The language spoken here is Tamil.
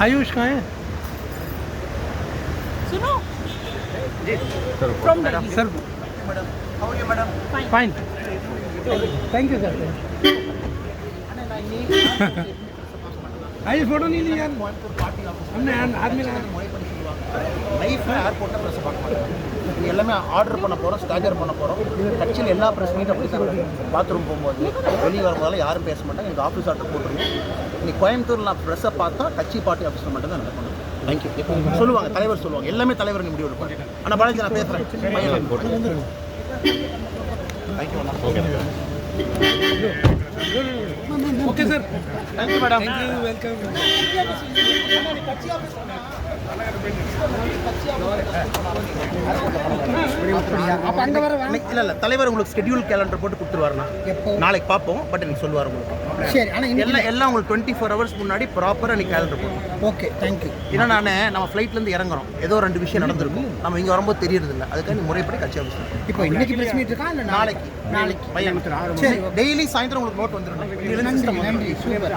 आयुष कहाँ है? सुनो। From sir fine thank you sir I photo நீ யார் பாட்டி பார்ட்டி ஆர்மியில் முறைப்படி சொல்லுவாங்க லைஃப்பில் ஏர்போர்ட்டில் ப்ரெஸ் பார்க்க மாட்டாங்க. இது எல்லாமே ஆர்டர் பண்ண போகிறோம் ஸ்டாஜர் பண்ண போகிறோம் கட்சியில் எல்லா ப்ரெஸ் மீட் அப்படி தான் பாத்ரூம் போகும்போது வெளியே வரும்போதெல்லாம் யாரும் பேச மாட்டாங்க. எனக்கு ஆஃபீஸ் ஆர்டர் போட்டுருக்கோம் நீ கோயம்புத்தூர் நான் ப்ரெஸ்ஸை பார்த்தா கட்சி பார்ட்டி ஆஃபீஸில் மட்டும்தான் நடக்கணும் தேங்க்யூ சொல்லுவாங்க தலைவர் சொல்லுவாங்க. எல்லாமே தலைவர் முடிவு எடுப்பாங்க. ஆனால் பாலாஜி நான் பேசுகிறேன் thank you okay okay sir thank you madam thank you welcome அப்போ அங்கே வர வேணாம் இல்லை இல்லை. தலைவர் உங்களுக்கு ஸ்கெடியூல் கேலண்டர் போட்டு கொடுத்துருவாருண்ணா. நாளைக்கு பார்ப்போம். பட் எனக்கு சொல்லுவார் உங்களுக்கு. சரி ஆனால் எல்லாம் எல்லாம் உங்களுக்கு டுவெண்ட்டி ஃபோர் ஹவர்ஸ் முன்னாடி ப்ராப்பராக எனக்கு கேலண்டர் போடும் ஓகே தேங்க்யூ ஏன்னா நான் நம்ம ஃப்ளைட்லேருந்து இறங்குறோம். ஏதோ ரெண்டு விஷயம் நடந்திருக்கும். நம்ம இங்கே வரும்போது தெரியறது இல்லை அதுக்காக முறைப்படி கட்சி ஆஃபீஸ் இப்போ இன்னைக்கு பிரஸ் மீட் இருக்கா? இல்லை நாளைக்கு? நாளைக்கு. பையன். சரி டெய்லி சாயந்தரம் உங்களுக்கு நோட் வந்துடும் நன்றி நன்றி. சூப்பர்.